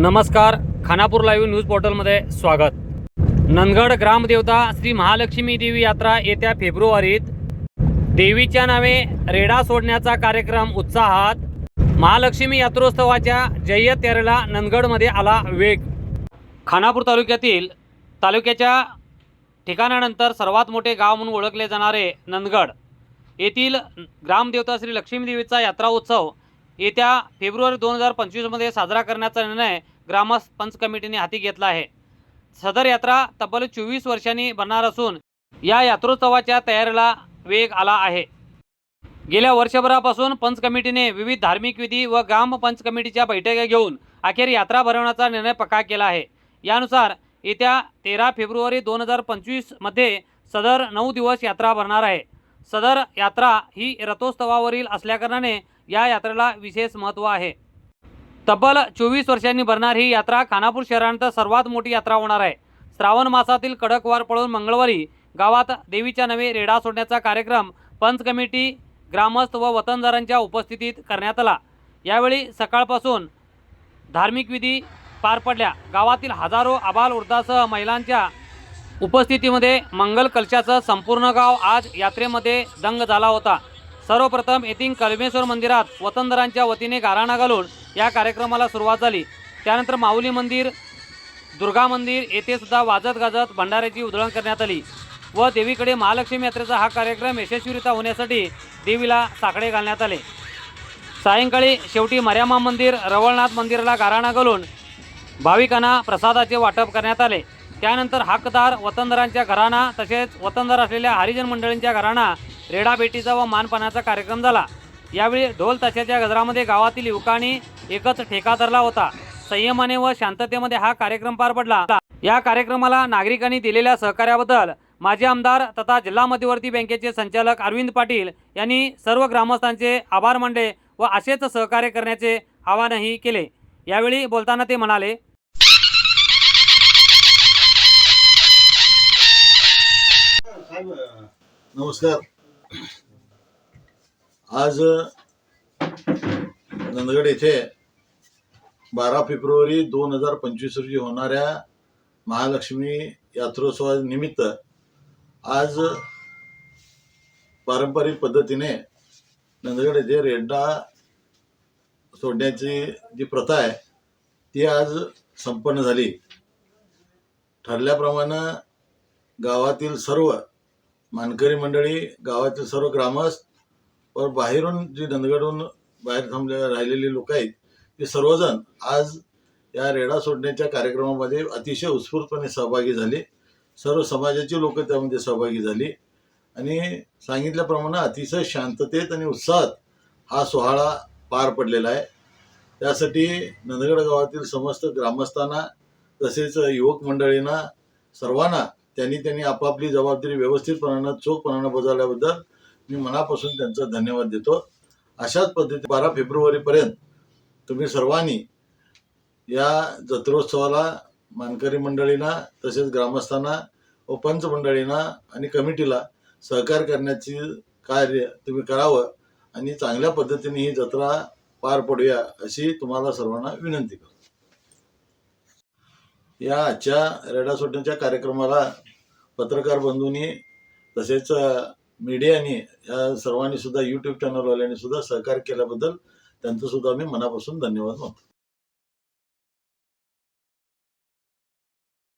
नमस्कार Khanapur live news पोर्टलमध्ये स्वागत. नंदगड ग्रामदेवता श्री महालक्ष्मी देवी यात्रा येत्या फेब्रुवारीत देवीच्या नावे रेडा सोडण्याचा कार्यक्रम उत्साहात महालक्ष्मी यात्रोत्सवाच्या जय्यत तेरेला नंदगडमध्ये आला वेग. खानापूर तालुक्यातील तालुक्याच्या ठिकाणानंतर सर्वात मोठे गाव म्हणून ओळखले जाणारे नंदगड येथील ग्रामदेवता श्री लक्ष्मी देवीचा यात्रा उत्सव येत्या फेब्रुवारी दोन हजार पंचवीसमध्ये साजरा करण्याचा निर्णय ग्रामस्थ पंच कमिटीने हाती घेतला आहे. सदर यात्रा तब्बल चोवीस वर्षांनी बनणार असून या यात्रोत्सवाच्या तयारीला वेग आला आहे. गेल्या वर्षभरापासून पंच कमिटीने विविध धार्मिक विधी व ग्राम पंच कमिटीच्या बैठका घेऊन अखेर यात्रा भरवण्याचा निर्णय पक्का केला आहे. यानुसार येत्या तेरा फेब्रुवारी दोन हजार पंचवीसमध्ये सदर नऊ दिवस यात्रा भरणार आहे. सदर यात्रा ही रथोत्सवावरील असल्याकारणाने या यात्रेला विशेष महत्त्व आहे. तब्बल चोवीस वर्षांनी भरणार ही यात्रा खानापूर शहरानंतर सर्वात मोठी यात्रा होणार आहे. श्रावण मासातील कडक वार पळून मंगळवारी गावात देवीच्या नवे रेडा सोडण्याचा कार्यक्रम पंच कमिटी ग्रामस्थ व वतनदारांच्या उपस्थितीत करण्यात आला. यावेळी सकाळपासून धार्मिक विधी पार पडल्या. गावातील हजारो आबाल वृद्धासह महिलांच्या उपस्थितीमध्ये मंगल कलशाचं संपूर्ण गाव आज यात्रेमध्ये दंग झाला होता. सर्वप्रथम येथील कलमेश्वर मंदिरात वतनदारांच्या वतीने गाराणा घालून या कार्यक्रमाला सुरुवात झाली. त्यानंतर माऊली मंदिर दुर्गा मंदिर येथे सुद्धा वाजत गाजत भंडाऱ्याची उधळण करण्यात आली व देवीकडे महालक्ष्मी यात्रेचा हा कार्यक्रम यशस्वीरित्या होण्यासाठी देवीला साकडे घालण्यात आले. सायंकाळी शेवटी मर्यामा मंदिर रवळनाथ मंदिराला गाराणा घालून भाविकांना प्रसादाचे वाटप करण्यात आले. त्यानंतर हकदार वतनदारांच्या घरांना तसेच वतनदार असलेल्या हरिजन मंडळींच्या घरांना रेडाभेटीचा व मानपानाचा कार्यक्रम झाला. यावेळी ढोल ताशाच्या गजरामध्ये गावातील युवकांनी एकच ठेका धरला होता. संयमाने व शांततेमध्ये हा कार्यक्रम पार पडला. या कार्यक्रमाला नागरिकांनी दिलेल्या सहकार्याबद्दल माजी आमदार तथा जिल्हा मध्यवर्ती बँकेचे संचालक अरविंद पाटील यांनी सर्व ग्रामस्थांचे आभार मानले व असेच सहकार्य करण्याचे आवाहनही केले. यावेळी बोलताना ते म्हणाले नमस्कार. आज नंदगड येथे बारा फेब्रुवारी दोन हजार पंचवीस रोजी होणाऱ्या महालक्ष्मी यात्रोत्सवानिमित्त आज पारंपरिक पद्धतीने नंदगड येथे रेड्डा सोडण्याची जी प्रथा आहे ती आज संपन्न झाली. ठरल्याप्रमाणे गावातील सर्व मानकरी मंडळी गावातील सर्व ग्रामस्थ व बाहेरून जी नंदगडहून बाहेर थांबले राहिलेली लोक आहेत ते सर्वजण आज या रेडा सोडण्याच्या कार्यक्रमामध्ये अतिशय उत्स्फूर्तपणे सहभागी झाले. सर्व समाजाची लोक त्यामध्ये सहभागी झाली. आणि सांगितल्याप्रमाणे अतिशय शांततेत आणि उत्साहात हा सोहळा पार पडलेला आहे. त्यासाठी नंदगड गावातील समस्त ग्रामस्थांना तसेच युवक मंडळींना सर्वांना त्यांनी त्यांनी आपापली जबाबदारी व्यवस्थितपणानं चोखपणानं बजावल्याबद्दल मी मनापासून त्यांचा धन्यवाद देतो. अशाच पद्धती बारा फेब्रुवारीपर्यंत तुम्ही सर्वांनी या जत्रोत्सवाला मानकरी मंडळींना तसेच ग्रामस्थांना व पंच मंडळींना आणि कमिटीला सहकार्य करण्याची कार्य तुम्ही करावं आणि चांगल्या पद्धतीने ही जत्रा पार पडूया अशी तुम्हाला सर्वांना विनंती करतो. या आजच्या रेडा सोडण्याच्या कार्यक्रमाला पत्रकार बंधूंनी तसेच मीडियाने या सर्वांनी सुद्धा यूट्यूब चॅनलवाल्यांनी सुद्धा सहकार्य केल्याबद्दल त्यांचं सुद्धा मी मनापासून धन्यवाद मानतो.